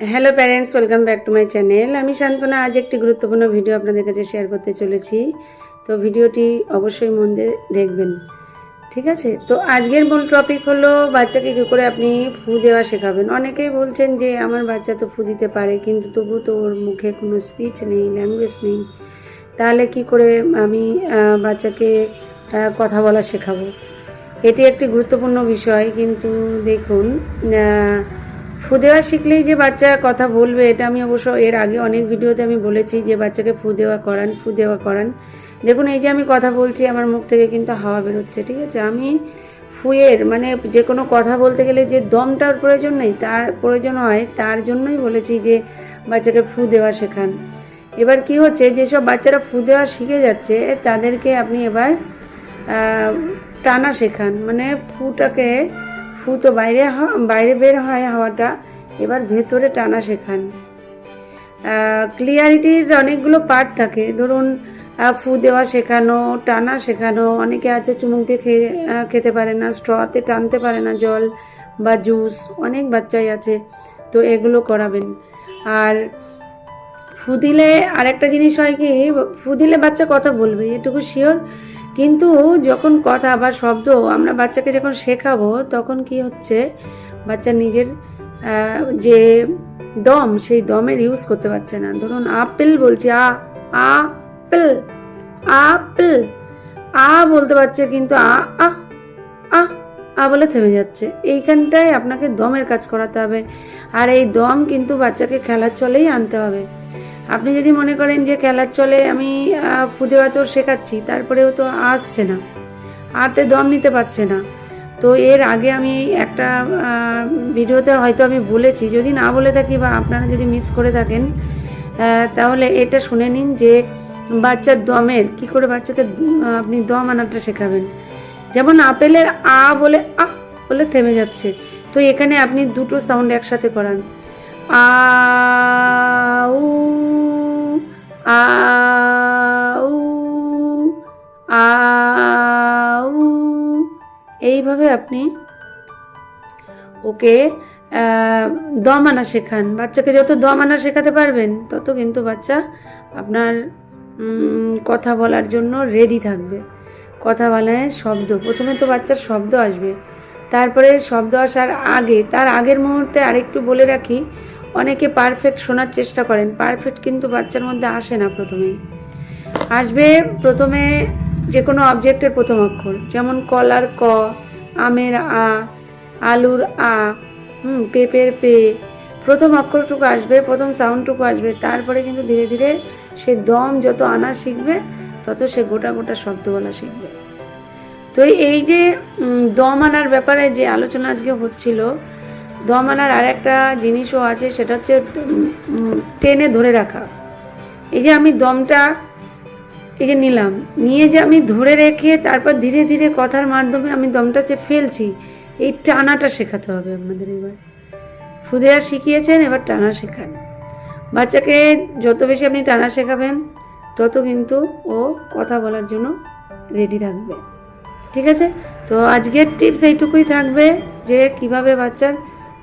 Hello parents welcome back to my channel আমি শান্তনা, আজ একটি গুরুত্বপূর্ণ ভিডিও আপনাদের কাছে শেয়ার করতে চলেছি। তো ভিডিওটি অবশ্যই মন দিয়ে দেখবেন। ঠিক আছে? তো আজকের মূল টপিক হলো বাচ্চাকে কী করে আপনি ফু দেওয়া শেখাবেন। অনেকেই বলছেন যে, আমার বাচ্চা তো ফু দিতে পারে, কিন্তু তবু তো ওর মুখে কোনো স্পিচ নেই ল্যাঙ্গুয়েজ নেই। তাহলে কি করে আমি বাচ্চাকে কথা বলা শেখাবো? এটি একটি গুরুত্বপূর্ণ বিষয়, কিন্তু দেখুন ফু দেওয়া শিখলেই যে বাচ্চা কথা বলবে, এটা আমি অবশ্য এর আগে অনেক ভিডিওতে আমি বলেছি যে বাচ্চাকে ফু দেওয়া করান, ফু দেওয়া করান। দেখুন, এই যে আমি কথা বলছি, আমার মুখ থেকে কিন্তু হাওয়া বেরোচ্ছে, ঠিক আছে? আমি ফুয়ের মানে যে কোনো কথা বলতে গেলে যে দমটার প্রয়োজন নেই, তার প্রয়োজন হয়, তার জন্যই বলেছি যে বাচ্চাকে ফু দেওয়া শেখান। এবার কি হচ্ছে, যেসব বাচ্চারা ফু দেওয়া শিখে যাচ্ছে, তাদেরকে আপনি এবার টানা শেখান। মানে ফুটাকে ফু তো বাইরে বাইরে বের হয় হাওয়াটা এবার ভেতরে টানা শেখান ক্লিয়ারিটির অনেকগুলো পার্ট থাকে। ধরুন ফু দেওয়া শেখানো, টানা শেখানো, অনেকে আছে চুমুক দিয়ে খেয়ে খেতে পারে না স্ট্রতে টানতে পারে না জল বা জুস অনেক বাচ্চাই আছে, তো এগুলো করাবেন। আর ফু দিলে আরেকটা জিনিস হয় কি, ফু দিলে বাচ্চা কথা বলবে, এটুকু শিওর কিন্তু যখন কথা বা শব্দ আমরা বাচ্চাকে যখন শেখাবো, তখন কি হচ্ছে, বাচ্চা নিজের যে দম সেই দমের ইউজ করতে পারছে না। ধরুন আপেল বলছি আ আপেল আপেল আ বলতে পারছে কিন্তু আ আ আ আ বলে থেমে যাচ্ছে। এইখানটায় আপনাকে দমের কাজ করাতে হবে। আর এই দম কিন্তু বাচ্চাকে খেলার চলেই আনতে হবে। আপনি যদি মনে করেন যে খেলার চলে আমি আহ, ফু দেওয়া তো শেখাচ্ছি তারপরেও তো আসছে না। আতে দম নিতে পারছে না। তো এর আগে আমি একটা ভিডিওতে হয়তো আমি বলেছি, যদি না বলে থাকি বা আপনারা যদি মিস করে থাকেন তাহলে এটা শুনে নিন যে বাচ্চার দমের, কি করে বাচ্চাকে আপনি দম আনাটা শেখাবেন। যেমন আপেলের আ বলে আ বলে থেমে যাচ্ছে। তো এখানে আপনি দুটো সাউন্ড একসাথে করান। আউ আউ এইভাবে আপনি ওকে দম আনা শেখান। বাচ্চাকে যত দম আনা শেখাতে পারবেন, তত কিন্তু বাচ্চা আপনার কথা বলার জন্য রেডি থাকবে। কথা বলায় শব্দ। প্রথমে তো বাচ্চার শব্দ আসবে। তারপরে শব্দ আসার আগে, তার আগের মুহূর্তে আরেকটু বলে রাখি, অনেকে পারফেক্ট শোনার চেষ্টা করেন। পারফেক্ট কিন্তু বাচ্চার মধ্যে আসে না প্রথমেই। আসবে প্রথমে যে কোনো অবজেক্টের প্রথম অক্ষর, যেমন কলার ক, আমের আ, আলুর আ, হুম, পেঁপের পে। প্রথম অক্ষরটুকু আসবে, প্রথম সাউন্ডটুকু আসবে, তারপরে কিন্তু ধীরে ধীরে সে দম যত আনা শিখবে, তত সে গোটা গোটা শব্দ বলা শিখবে। তো এই যে দম আনার ব্যাপারে যে আলোচনা আজকে হচ্ছিল, দম আনার আর একটা জিনিসও আছে, সেটা হচ্ছে টেনে ধরে রাখা। এই যে আমি দমটা এই যে নিলাম, নিয়ে যে আমি ধরে রেখে তারপর ধীরে ধীরে কথার মাধ্যমে আমি দমটা যে ফেলছি, এই টানাটা শেখাতে হবে আপনাদের এবার। ফুদেয়া শিখিয়েছেন, এবার টানা শেখান। বাচ্চাকে যত বেশি আপনি টানা শেখাবেন, তত কিন্তু ও কথা বলার জন্য রেডি থাকবে। ঠিক আছে? তো আজকের টিপস এইটুকুই থাকবে যে কীভাবে বাচ্চার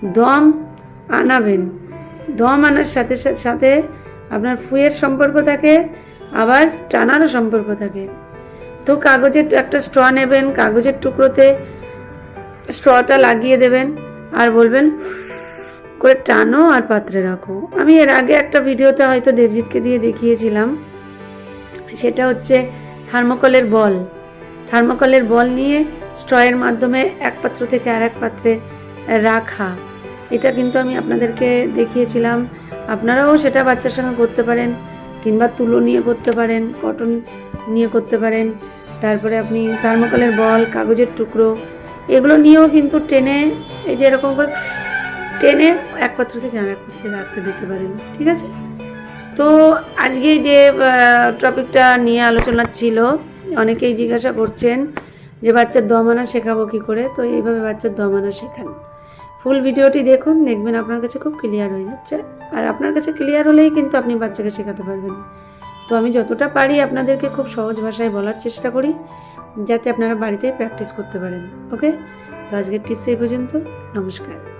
দম আনাবেন। দম আনার সাথে সাথে- সাথে আপনার ফুয়ের সম্পর্ক থাকে আবার টানারও সম্পর্ক থাকে। তো কাগজের একটা স্ট্র নেবেন, কাগজের টুকরোতে স্ট্রটা লাগিয়ে দেবেন আর বলবেন, করে টানো আর পাত্রে রাখো। আমি এর আগে একটা ভিডিওতে হয়তো দেবজিৎকে দিয়ে দেখিয়েছিলাম। সেটা হচ্ছে থার্মোকলের বল। থার্মোকলের বল নিয়ে স্ট্রয়ের মাধ্যমে এক পাত্র থেকে আর এক পাত্রে রাখা। এটা কিন্তু আমি আপনাদেরকে দেখিয়েছিলাম। আপনারাও সেটা বাচ্চার সঙ্গে করতে পারেন। কিংবা তুলো নিয়ে করতে পারেন, কটন নিয়ে করতে পারেন, তারপরে আপনি থার্মোকলের বল, কাগজের টুকরো, এগুলো নিয়েও কিন্তু টেনে, এই যে এরকম করে টেনে এক পাত্র থেকে আর এক রাখতে দিতে পারেন, ঠিক আছে? তো আজকে যে টপিকটা নিয়ে আলোচনা ছিল, অনেকেই জিজ্ঞাসা করছেন যে বাচ্চার দমানা শেখাবো কী করে? তো এইভাবে বাচ্চার দমানা শেখান। ফুল ভিডিওটি দেখুন, দেখবেন আপনার কাছে খুব ক্লিয়ার হয়ে যাচ্ছে। আর আপনার কাছে ক্লিয়ার হলেই কিন্তু আপনি বাচ্চাকে শেখাতে পারবেন। তো আমি যতটা পারি আপনাদেরকে খুব সহজ ভাষায় বলার চেষ্টা করি, যাতে আপনারা বাড়িতেই প্র্যাকটিস করতে পারেন ওকে তো আজকের টিপস এই পর্যন্ত, নমস্কার।